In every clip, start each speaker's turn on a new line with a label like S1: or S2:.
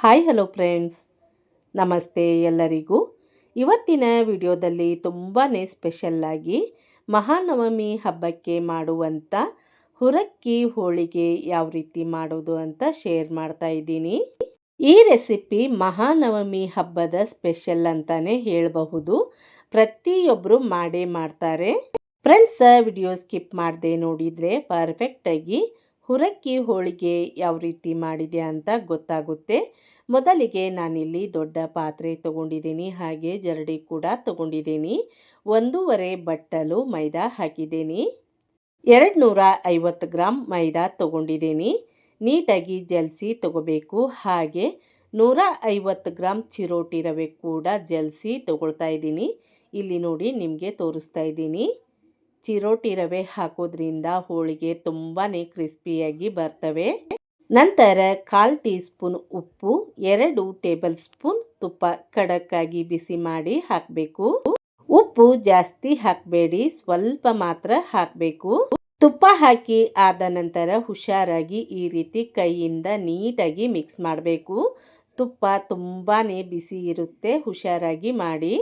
S1: Hi, hello friends. ನಮಸ್ತೆ ಎಲ್ಲರಿಗೂ. ಇವತ್ತಿನ ವಿಡಿಯೋದಲ್ಲಿ ತುಂಬಾ ಸ್ಪೆಷಲ್ಲಾಗಿ ಮಹಾನವಮಿ ಹಬ್ಬಕ್ಕೆ ಮಾಡುವಂಥ ಹುರಕ್ಕಿ ಹೋಳಿಗೆ ಯಾವ ರೀತಿ ಮಾಡೋದು ಅಂತ ಶೇರ್ ಮಾಡ್ತಾ ಇದ್ದೀನಿ. ಈ ರೆಸಿಪಿ ಮಹಾನವಮಿ ಹಬ್ಬದ ಸ್ಪೆಷಲ್ ಅಂತಾನೆ ಹೇಳಬಹುದು. ಪ್ರತಿಯೊಬ್ಬರು ಮಾಡೇ ಮಾಡ್ತಾರೆ. ಫ್ರೆಂಡ್ಸ್, ವಿಡಿಯೋ ಸ್ಕಿಪ್ ಮಾಡದೆ ನೋಡಿದರೆ ಪರ್ಫೆಕ್ಟಾಗಿ ಹುರಕ್ಕಿ ಹೋಳಿಗೆ ಯಾವ ರೀತಿ ಮಾಡಿದೆ ಅಂತ ಗೊತ್ತಾಗುತ್ತೆ. ಮೊದಲಿಗೆ ನಾನಿಲ್ಲಿ ದೊಡ್ಡ ಪಾತ್ರೆ ತಗೊಂಡಿದ್ದೀನಿ, ಹಾಗೆ ಜರಡಿ ಕೂಡ ತಗೊಂಡಿದ್ದೀನಿ. ಒಂದೂವರೆ ಬಟ್ಟಲು ಮೈದಾ ಹಾಕಿದ್ದೀನಿ. ಎರಡು ನೂರ ಐವತ್ತು ಗ್ರಾಮ್ ಮೈದಾ ತಗೊಂಡಿದ್ದೀನಿ. ನೀಟಾಗಿ ಜಲ್ಸಿ ತಗೋಬೇಕು, ಹಾಗೆ ನೂರ ಐವತ್ತು ಗ್ರಾಮ್ ಚಿರೋಟಿ ರವೆ ಕೂಡ ಜಲ್ಸಿ ತಗೊಳ್ತಾ ಇದ್ದೀನಿ. ಇಲ್ಲಿ ನೋಡಿ ನಿಮಗೆ ತೋರಿಸ್ತಾ ಇದ್ದೀನಿ. ಚಿರೋಟಿ ರವೆ ಹಾಕೋದ್ರಿಂದ ಹೋಳಿಗೆ ತುಂಬಾ ಕ್ರಿಸ್ಪಿಯಾಗಿ ಬರ್ತವೆ. ನಂತರ ಕಾಲು ಟೀ ಸ್ಪೂನ್ ಉಪ್ಪು, ಎರಡು ಟೇಬಲ್ ಸ್ಪೂನ್ ತುಪ್ಪ ಖಡಕ್ಕಾಗಿ ಬಿಸಿ ಮಾಡಿ ಹಾಕಬೇಕು. ಉಪ್ಪು ಜಾಸ್ತಿ ಹಾಕಬೇಡಿ, ಸ್ವಲ್ಪ ಮಾತ್ರ ಹಾಕಬೇಕು. ತುಪ್ಪ ಹಾಕಿ ಆದ ನಂತರ ಹುಷಾರಾಗಿ ಈ ರೀತಿ ಕೈಯಿಂದ ನೀಟಾಗಿ ಮಿಕ್ಸ್ ಮಾಡಬೇಕು. ತುಪ್ಪ ತುಂಬಾ ಬಿಸಿ ಇರುತ್ತೆ, ಹುಷಾರಾಗಿ ಮಾಡಿ.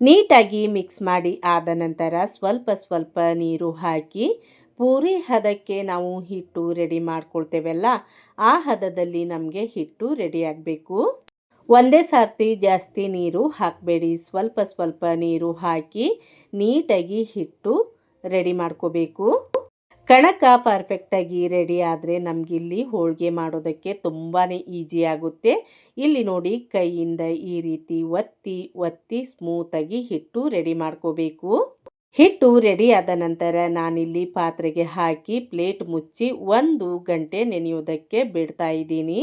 S1: ನೀಟಾಗಿ ಮಿಕ್ಸ್ ಮಾಡಿ ಆದ ನಂತರ ಸ್ವಲ್ಪ ಸ್ವಲ್ಪ ನೀರು ಹಾಕಿ ಪೂರಿ ಹದಕ್ಕೆ ನಾವು ಹಿಟ್ಟು ರೆಡಿ ಮಾಡ್ಕೊಳ್ತೇವಲ್ಲ, ಆ ಹದದಲ್ಲಿ ನಮಗೆ ಹಿಟ್ಟು ರೆಡಿ ಆಗಬೇಕು. ಒಂದೇ ಸರ್ತಿ ಜಾಸ್ತಿ ನೀರು ಹಾಕಬೇಡಿ. ಸ್ವಲ್ಪ ಸ್ವಲ್ಪ ನೀರು ಹಾಕಿ ನೀಟಾಗಿ ಹಿಟ್ಟು ರೆಡಿ ಮಾಡ್ಕೋಬೇಕು. ಕಣಕ ಪರ್ಫೆಕ್ಟಾಗಿ ರೆಡಿ ಆದರೆ ನಮಗಿಲ್ಲಿ ಹೋಳಿಗೆ ಮಾಡೋದಕ್ಕೆ ತುಂಬಾ ಈಸಿ ಆಗುತ್ತೆ. ಇಲ್ಲಿ ನೋಡಿ ಕೈಯಿಂದ ಈ ರೀತಿ ಒತ್ತಿ ಒತ್ತಿ ಸ್ಮೂತಾಗಿ ಹಿಟ್ಟು ರೆಡಿ ಮಾಡ್ಕೋಬೇಕು. ಹಿಟ್ಟು ರೆಡಿ ಆದ ನಂತರ ನಾನಿಲ್ಲಿ ಪಾತ್ರೆಗೆ ಹಾಕಿ ಪ್ಲೇಟ್ ಮುಚ್ಚಿ ಒಂದು ಗಂಟೆ ನೆನೆಯೋದಕ್ಕೆ ಬಿಡ್ತಾ ಇದ್ದೀನಿ.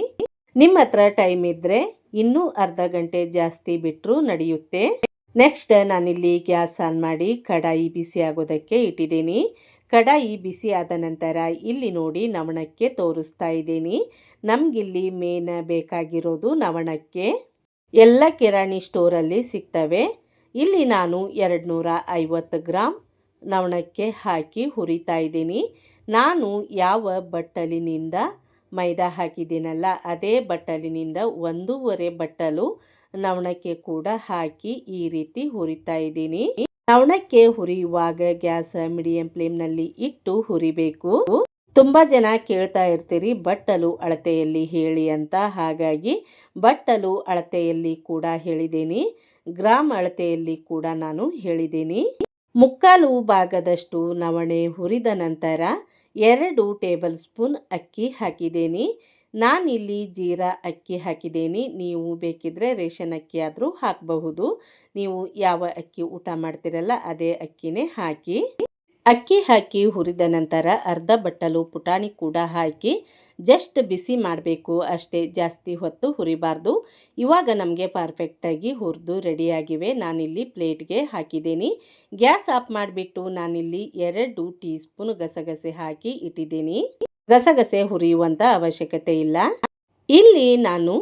S1: ನಿಮ್ಮ ಹತ್ರ ಟೈಮ್ ಇದ್ದರೆ ಇನ್ನೂ ಅರ್ಧ ಗಂಟೆ ಜಾಸ್ತಿ ಬಿಟ್ಟರು ನಡೆಯುತ್ತೆ. ನೆಕ್ಸ್ಟ್ ನಾನಿಲ್ಲಿ ಗ್ಯಾಸ್ ಆನ್ ಮಾಡಿ ಕಡಾಯಿ ಬಿಸಿ ಆಗೋದಕ್ಕೆ ಇಟ್ಟಿದ್ದೀನಿ. ಕಡಾಯಿ ಬಿಸಿ ಆದ ನಂತರ ಇಲ್ಲಿ ನೋಡಿ ನವಣಕ್ಕೆ ತೋರಿಸ್ತಾ ಇದ್ದೀನಿ. ನಮಗಿಲ್ಲಿ ಮೇನ್ ಬೇಕಾಗಿರೋದು ನವಣಕ್ಕೆ. ಎಲ್ಲ ಕಿರಾಣಿ ಸ್ಟೋರಲ್ಲಿ ಸಿಗ್ತವೆ. ಇಲ್ಲಿ ನಾನು ಎರಡು ನೂರ ಐವತ್ತು ಗ್ರಾಮ್ ನವಣಕ್ಕೆ ಹಾಕಿ ಹುರಿತಾ ಇದ್ದೀನಿ. ನಾನು ಯಾವ ಬಟ್ಟಲಿನಿಂದ ಮೈದಾ ಹಾಕಿದ್ದೀನಲ್ಲ, ಅದೇ ಬಟ್ಟಲಿನಿಂದ ಒಂದೂವರೆ ಬಟ್ಟಲು ನವಣಕ್ಕೆ ಕೂಡ ಹಾಕಿ ಈ ರೀತಿ ಹುರಿತಾ ಇದ್ದೀನಿ. ನವಣಕ್ಕೆ ಹುರಿಯುವಾಗ ಗ್ಯಾಸ್ ಮೀಡಿಯಂ ಫ್ಲೇಮ್ನಲ್ಲಿ ಇಟ್ಟು ಹುರಿಬೇಕು. ತುಂಬ ಜನ ಕೇಳ್ತಾ ಇರ್ತೀರಿ, ಬಟ್ಟಲು ಅಳತೆಯಲ್ಲಿ ಹೇಳಿ ಅಂತ. ಹಾಗಾಗಿ ಬಟ್ಟಲು ಅಳತೆಯಲ್ಲಿ ಕೂಡ ಹೇಳಿದ್ದೀನಿ. ಗ್ರಾಮ್ ಅಳತೆಯಲ್ಲಿ ಕೂಡ ನಾನು ಹೇಳಿದ್ದೀನಿ. ಮುಕ್ಕಾಲು ಭಾಗದಷ್ಟು ನವಣೆ ಹುರಿದ ನಂತರ ಎರಡು ಟೇಬಲ್ ಸ್ಪೂನ್ ಅಕ್ಕಿ ಹಾಕಿದ್ದೀನಿ. ನಾನಿಲ್ಲಿ ಜೀರಾ ಅಕ್ಕಿ ಹಾಕಿದ್ದೀನಿ. ನೀವು ಬೇಕಿದ್ರೆ ರೇಷನ್ ಅಕ್ಕಿ ಆದರೂ ಹಾಕಬಹುದು. ನೀವು ಯಾವ ಅಕ್ಕಿ ಊಟ ಮಾಡ್ತಿರಲ್ಲ ಅದೇ ಅಕ್ಕಿನೇ ಹಾಕಿ, ಅಕ್ಕಿ ಹಾಕಿ ಹುರಿದ ನಂತರ ಅರ್ಧ ಬಟ್ಟಲು ಪುಟಾಣಿ ಕೂಡ ಹಾಕಿ, ಜಸ್ಟ್ ಬಿಸಿ ಮಾಡಬೇಕು. ಅಷ್ಟೇ ಜಾಸ್ತಿ ಹೊತ್ತು ಹುರಿಬಾರ್ದು. ಇವಾಗ ನಮಗೆ ಪರ್ಫೆಕ್ಟಾಗಿ ಹುರಿದು ರೆಡಿಯಾಗಿವೆ. ನಾನಿಲ್ಲಿ ಪ್ಲೇಟ್ಗೆ ಹಾಕಿದ್ದೀನಿ. ಗ್ಯಾಸ್ ಆಫ್ ಮಾಡಿಬಿಟ್ಟು ನಾನಿಲ್ಲಿ ಎರಡು ಟೀ ಸ್ಪೂನ್ ಗಸಗಸೆ ಹಾಕಿ ಇಟ್ಟಿದ್ದೀನಿ. ಗಸಗಸೆ ಹುರಿಯುವಂಥ ಅವಶ್ಯಕತೆ ಇಲ್ಲ. ಇಲ್ಲಿ ನಾನು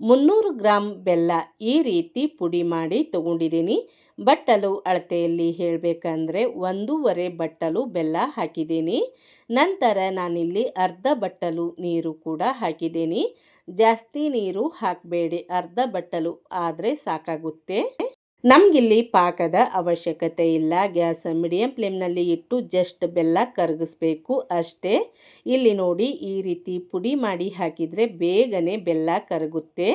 S1: ಮುನ್ನೂರು ಗ್ರಾಮ್ ಬೆಲ್ಲ ಈ ರೀತಿ ಪುಡಿ ಮಾಡಿ ತಗೊಂಡಿದ್ದೀನಿ. ಬಟ್ಟಲು ಅಳತೆಯಲ್ಲಿ ಹೇಳಬೇಕಂದ್ರೆ ಒಂದೂವರೆ ಬಟ್ಟಲು ಬೆಲ್ಲ ಹಾಕಿದ್ದೀನಿ. ನಂತರ ನಾನಿಲ್ಲಿ ಅರ್ಧ ಬಟ್ಟಲು ನೀರು ಕೂಡ ಹಾಕಿದ್ದೀನಿ. ಜಾಸ್ತಿ ನೀರು ಹಾಕಬೇಡಿ, ಅರ್ಧ ಬಟ್ಟಲು ಆದರೆ ಸಾಕಾಗುತ್ತೆ. ನಮಗಿಲ್ಲಿ ಪಾಕದ ಅವಶ್ಯಕತೆ ಇಲ್ಲ. ಗ್ಯಾಸ್ ಮೀಡಿಯಂ ಫ್ಲೇಮ್ನಲ್ಲಿ ಇಟ್ಟು ಜಸ್ಟ್ ಬೆಲ್ಲ ಕರಗಿಸ್ಬೇಕು ಅಷ್ಟೇ. ಇಲ್ಲಿ ನೋಡಿ ಈ ರೀತಿ ಪುಡಿ ಮಾಡಿ ಹಾಕಿದರೆ ಬೇಗನೆ ಬೆಲ್ಲ ಕರಗುತ್ತೆ.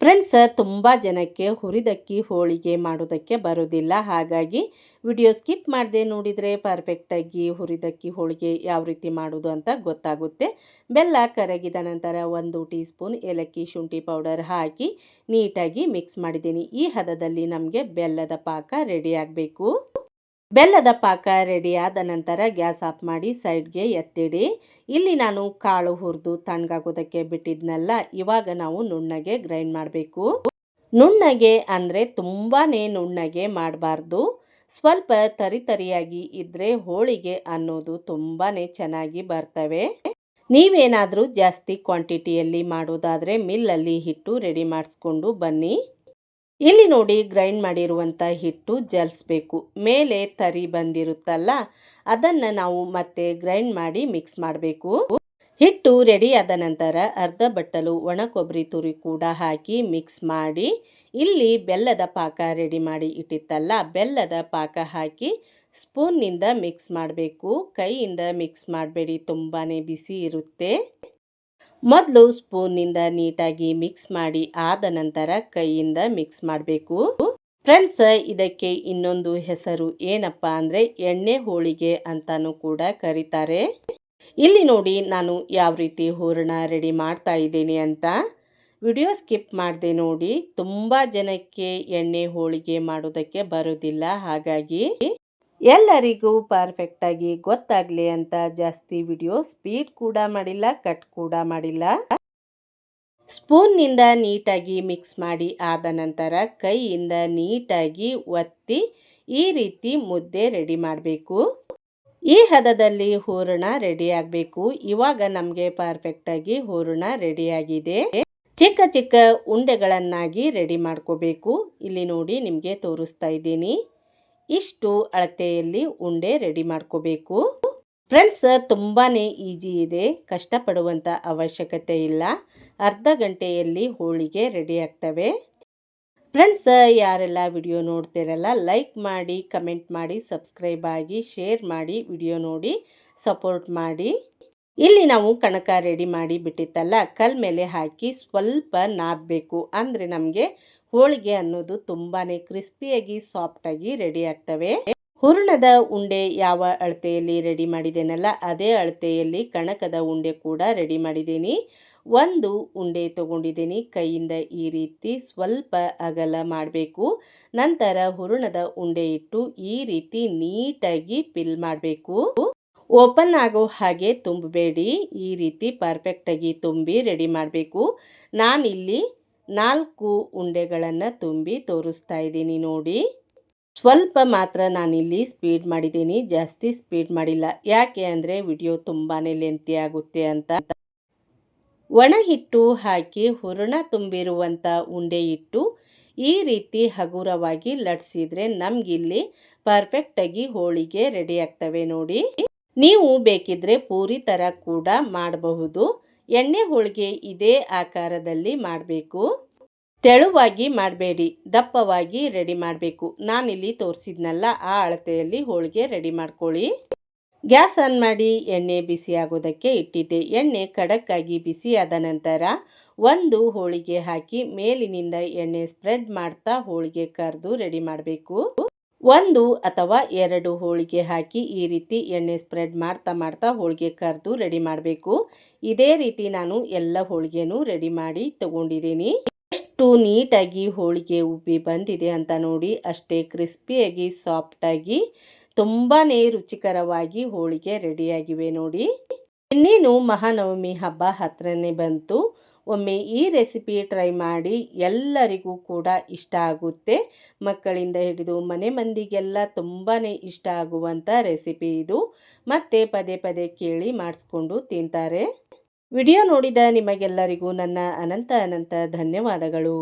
S1: ಫ್ರೆಂಡ್ಸ್ ತುಂಬ ಜನಕ್ಕೆ ಹುರಿದಕ್ಕಿ ಹೋಳಿಗೆ ಮಾಡೋದಕ್ಕೆ ಬರೋದಿಲ್ಲ. ಹಾಗಾಗಿ ವಿಡಿಯೋ ಸ್ಕಿಪ್ ಮಾಡದೆ ನೋಡಿದರೆ ಪರ್ಫೆಕ್ಟಾಗಿ ಹುರಿದಕ್ಕಿ ಹೋಳಿಗೆ ಯಾವ ರೀತಿ ಮಾಡೋದು ಅಂತ ಗೊತ್ತಾಗುತ್ತೆ. ಬೆಲ್ಲ ಕರಗಿದ ನಂತರ ಒಂದು ಟೀ ಸ್ಪೂನ್ ಏಲಕ್ಕಿ ಶುಂಠಿ ಪೌಡರ್ ಹಾಕಿ ನೀಟಾಗಿ ಮಿಕ್ಸ್ ಮಾಡಿದ್ದೀನಿ. ಈ ಹದದಲ್ಲಿ ನಮಗೆ ಬೆಲ್ಲದ ಪಾಕ ರೆಡಿ ಆಗಬೇಕು. ಬೆಲ್ಲದ ಪಾಕ ರೆಡಿ ಆದ ನಂತರ ಗ್ಯಾಸ್ ಆಫ್ ಮಾಡಿ ಸೈಡ್ಗೆ ಎತ್ತಿಡಿ. ಇಲ್ಲಿ ನಾನು ಕಾಳು ಹುರಿದು ತಣ್ಣಗಾಗೋದಕ್ಕೆ ಬಿಟ್ಟಿದ್ನಲ್ಲ, ಇವಾಗ ನಾವು ನುಣ್ಣಗೆ ಗ್ರೈಂಡ್ ಮಾಡಬೇಕು. ನುಣ್ಣಗೆ ಅಂದರೆ ತುಂಬಾ ನುಣ್ಣಗೆ ಮಾಡಬಾರ್ದು. ಸ್ವಲ್ಪ ತರಿ ತರಿಯಾಗಿ ಇದ್ದರೆ ಹೋಳಿಗೆ ಅನ್ನೋದು ತುಂಬಾ ಚೆನ್ನಾಗಿ ಬರ್ತವೆ. ನೀವೇನಾದರೂ ಜಾಸ್ತಿ ಕ್ವಾಂಟಿಟಿಯಲ್ಲಿ ಮಾಡೋದಾದರೆ ಮಿಲ್ಲಲ್ಲಿ ಹಿಟ್ಟು ರೆಡಿ ಮಾಡಿಸ್ಕೊಂಡು ಬನ್ನಿ. ಇಲ್ಲಿ ನೋಡಿ ಗ್ರೈಂಡ್ ಮಾಡಿರುವಂಥ ಹಿಟ್ಟು ಜಲ್ಸ್ಬೇಕು. ಮೇಲೆ ತರಿ ಬಂದಿರುತ್ತಲ್ಲ, ಅದನ್ನು ನಾವು ಮತ್ತೆ ಗ್ರೈಂಡ್ ಮಾಡಿ ಮಿಕ್ಸ್ ಮಾಡಬೇಕು. ಹಿಟ್ಟು ರೆಡಿಯಾದ ನಂತರ ಅರ್ಧ ಬಟ್ಟಲು ಒಣ ಕೊಬ್ಬರಿ ತುರಿ ಕೂಡ ಹಾಕಿ ಮಿಕ್ಸ್ ಮಾಡಿ, ಇಲ್ಲಿ ಬೆಲ್ಲದ ಪಾಕ ರೆಡಿ ಮಾಡಿ ಇಟ್ಟಿತ್ತಲ್ಲ, ಬೆಲ್ಲದ ಪಾಕ ಹಾಕಿ ಸ್ಪೂನ್ನಿಂದ ಮಿಕ್ಸ್ ಮಾಡಬೇಕು. ಕೈಯಿಂದ ಮಿಕ್ಸ್ ಮಾಡಬೇಡಿ ತುಂಬಾ ಬಿಸಿ ಇರುತ್ತೆ. ಮೊದಲು ಸ್ಪೂನ್ನಿಂದ ನೀಟಾಗಿ ಮಿಕ್ಸ್ ಮಾಡಿ ಆದ ನಂತರ ಕೈಯಿಂದ ಮಿಕ್ಸ್ ಮಾಡಬೇಕು. ಫ್ರೆಂಡ್ಸ್, ಇದಕ್ಕೆ ಇನ್ನೊಂದು ಹೆಸರು ಏನಪ್ಪ ಅಂದರೆ ಎಣ್ಣೆ ಹೋಳಿಗೆ ಅಂತಾನೂ ಕೂಡ ಕರೀತಾರೆ. ಇಲ್ಲಿ ನೋಡಿ ನಾನು ಯಾವ ರೀತಿ ಹೂರಣ ರೆಡಿ ಮಾಡ್ತಾ ಇದ್ದೀನಿ ಅಂತ. ವಿಡಿಯೋ ಸ್ಕಿಪ್ ಮಾಡಿದೆ ನೋಡಿ, ತುಂಬ ಜನಕ್ಕೆ ಎಣ್ಣೆ ಹೋಳಿಗೆ ಮಾಡೋದಕ್ಕೆ ಬರೋದಿಲ್ಲ. ಹಾಗಾಗಿ ಎಲ್ಲರಿಗೂ ಪರ್ಫೆಕ್ಟಾಗಿ ಗೊತ್ತಾಗಲಿ ಅಂತ ಜಾಸ್ತಿ ವಿಡಿಯೋ ಸ್ಪೀಡ್ ಕೂಡ ಮಾಡಿಲ್ಲ ಕಟ್ ಕೂಡ ಮಾಡಿಲ್ಲ. ಸ್ಪೂನ್ನಿಂದ ನೀಟಾಗಿ ಮಿಕ್ಸ್ ಮಾಡಿ ಆದ ನಂತರ ಕೈಯಿಂದ ನೀಟಾಗಿ ಒತ್ತಿ ಈ ರೀತಿ ಮುದ್ದೆ ರೆಡಿ ಮಾಡಬೇಕು. ಈ ಹದದಲ್ಲಿ ಹೂರಣ ರೆಡಿ ಆಗಬೇಕು. ಇವಾಗ ನಮಗೆ ಪರ್ಫೆಕ್ಟಾಗಿ ಹೂರಣ ರೆಡಿಯಾಗಿದೆ ಚಿಕ್ಕ ಚಿಕ್ಕ ಉಂಡೆಗಳನ್ನಾಗಿ ರೆಡಿ ಮಾಡ್ಕೋಬೇಕು. ಇಲ್ಲಿ ನೋಡಿ ನಿಮಗೆ ತೋರಿಸ್ತಾ ಇದ್ದೀನಿ. ಇಷ್ಟು ಅಳತೆಯಲ್ಲಿ ಉಂಡೆ ರೆಡಿ ಮಾಡ್ಕೋಬೇಕು. ಫ್ರೆಂಡ್ಸ್ ತುಂಬಾ ಈಜಿ ಇದೆ. ಕಷ್ಟಪಡುವಂಥ ಅವಶ್ಯಕತೆ ಇಲ್ಲ. ಅರ್ಧ ಗಂಟೆಯಲ್ಲಿ ಹೋಳಿಗೆ ರೆಡಿ ಆಗ್ತವೆ. ಫ್ರೆಂಡ್ಸ್ ಯಾರೆಲ್ಲ ವಿಡಿಯೋ ನೋಡ್ತಿರಲ್ಲ ಲೈಕ್ ಮಾಡಿ ಕಮೆಂಟ್ ಮಾಡಿ ಸಬ್ಸ್ಕ್ರೈಬ್ ಆಗಿ ಶೇರ್ ಮಾಡಿ ವಿಡಿಯೋ ನೋಡಿ ಸಪೋರ್ಟ್ ಮಾಡಿ. ಇಲ್ಲಿ ನಾವು ಕಣಕ ರೆಡಿ ಮಾಡಿ ಬಿಟ್ಟಿತ್ತಲ್ಲ, ಕಲ್ ಮೇಲೆ ಹಾಕಿ ಸ್ವಲ್ಪ ನಾದಬೇಕು ಅಂದರೆ ನಮಗೆ ಹೋಳಿಗೆ ಅನ್ನೋದು ತುಂಬಾ ಕ್ರಿಸ್ಪಿಯಾಗಿ ಸಾಫ್ಟಾಗಿ ರೆಡಿ ಆಗ್ತವೆ. ಹೂರ್ಣದ ಉಂಡೆ ಯಾವ ಅಳತೆಯಲ್ಲಿ ರೆಡಿ ಮಾಡಿದ್ದೇನಲ್ಲ, ಅದೇ ಅಳತೆಯಲ್ಲಿ ಕಣಕದ ಉಂಡೆ ಕೂಡ ರೆಡಿ ಮಾಡಿದ್ದೀನಿ. ಒಂದು ಉಂಡೆ ತಗೊಂಡಿದ್ದೀನಿ, ಕೈಯಿಂದ ಈ ರೀತಿ ಸ್ವಲ್ಪ ಅಗಲ ಮಾಡಬೇಕು. ನಂತರ ಹೂರಣದ ಉಂಡೆ ಇಟ್ಟು ಈ ರೀತಿ ನೀಟಾಗಿ ಪಿಲ್ ಮಾಡಬೇಕು. ಓಪನ್ ಆಗೋ ಹಾಗೆ ತುಂಬಬೇಡಿ. ಈ ರೀತಿ ಪರ್ಫೆಕ್ಟಾಗಿ ತುಂಬಿ ರೆಡಿ ಮಾಡಬೇಕು. ನಾನಿಲ್ಲಿ ನಾಲ್ಕು ಉಂಡೆಗಳನ್ನು ತುಂಬಿ ತೋರಿಸ್ತಾ ಇದ್ದೀನಿ ನೋಡಿ. ಸ್ವಲ್ಪ ಮಾತ್ರ ನಾನಿಲ್ಲಿ ಸ್ಪೀಡ್ ಮಾಡಿದ್ದೀನಿ. ಜಾಸ್ತಿ ಸ್ಪೀಡ್ ಮಾಡಿಲ್ಲ. ಯಾಕೆ ಅಂದರೆ ವಿಡಿಯೋ ತುಂಬಾ ಲೆಂತಿ ಆಗುತ್ತೆ ಅಂತ. ಒಣ ಹಿಟ್ಟು ಹಾಕಿ ಹೂರಣ ತುಂಬಿರುವಂಥ ಉಂಡೆ ಇಟ್ಟು ಈ ರೀತಿ ಹಗುರವಾಗಿ ಲಟ್ಸಿದ್ರೆ ನಮಗಿಲ್ಲಿ ಪರ್ಫೆಕ್ಟಾಗಿ ಹೋಳಿಗೆ ರೆಡಿ ಆಗ್ತವೆ ನೋಡಿ. ನೀವು ಬೇಕಿದ್ರೆ ಪೂರಿ ಥರ ಕೂಡ ಮಾಡಬಹುದು. ಎಣ್ಣೆ ಹೋಳಿಗೆ ಇದೇ ಆಕಾರದಲ್ಲಿ ಮಾಡಬೇಕು. ತೆಳುವಾಗಿ ಮಾಡಬೇಡಿ, ದಪ್ಪವಾಗಿ ರೆಡಿ ಮಾಡಬೇಕು. ನಾನಿಲ್ಲಿ ತೋರಿಸಿದ್ನಲ್ಲ, ಆ ಅಳತೆಯಲ್ಲಿ ಹೋಳಿಗೆ ರೆಡಿ ಮಾಡ್ಕೊಳ್ಳಿ. ಗ್ಯಾಸ್ ಆನ್ ಮಾಡಿ, ಎಣ್ಣೆ ಬಿಸಿಯಾಗೋದಕ್ಕೆ ಇಟ್ಟಿದ್ದೆ. ಎಣ್ಣೆ ಖಡಕ್ಕಾಗಿ ಬಿಸಿಯಾದ ನಂತರ ಒಂದು ಹೋಳಿಗೆ ಹಾಕಿ ಮೇಲಿನಿಂದ ಎಣ್ಣೆ ಸ್ಪ್ರೆಡ್ ಮಾಡ್ತಾ ಹೋಳಿಗೆ ಕರೆದು ರೆಡಿ ಮಾಡಬೇಕು. ಒಂದು ಅಥವಾ ಎರಡು ಹೋಳಿಗೆ ಹಾಕಿ ಈ ರೀತಿ ಎಣ್ಣೆ ಸ್ಪ್ರೆಡ್ ಮಾಡ್ತಾ ಮಾಡ್ತಾ ಹೋಳಿಗೆ ಕರೆದು ರೆಡಿ ಮಾಡಬೇಕು. ಇದೇ ರೀತಿ ನಾನು ಎಲ್ಲ ಹೋಳಿಗೆನೂ ರೆಡಿ ಮಾಡಿ ತಗೊಂಡಿದ್ದೀನಿ. ಎಷ್ಟು ನೀಟಾಗಿ ಹೋಳಿಗೆ ಉಬ್ಬಿ ಬಂದಿದೆ ಅಂತ ನೋಡಿ, ಅಷ್ಟೇ ಕ್ರಿಸ್ಪಿಯಾಗಿ ಸಾಫ್ಟಾಗಿ ತುಂಬಾ ರುಚಿಕರವಾಗಿ ಹೋಳಿಗೆ ರೆಡಿಯಾಗಿವೆ ನೋಡಿ. ಇನ್ನೇನು ಮಹಾನವಮಿ ಹಬ್ಬ ಹತ್ರನೇ ಬಂತು. ಒಮ್ಮೆ ಈ ರೆಸಿಪಿ ಟ್ರೈ ಮಾಡಿ ಎಲ್ಲರಿಗೂ ಕೂಡ ಇಷ್ಟ ಆಗುತ್ತೆ. ಮಕ್ಕಳಿಂದ ಹಿಡಿದು ಮನೆ ಮಂದಿಗೆಲ್ಲ ತುಂಬಾ ಇಷ್ಟ ಆಗುವಂಥ ರೆಸಿಪಿ ಇದು. ಮತ್ತೆ ಪದೇ ಪದೇ ಕೇಳಿ ಮಾಡಿಸ್ಕೊಂಡು ತಿಂತಾರೆ. ವಿಡಿಯೋ ನೋಡಿದ ನಿಮಗೆಲ್ಲರಿಗೂ ನನ್ನ ಅನಂತ ಅನಂತ ಧನ್ಯವಾದಗಳು.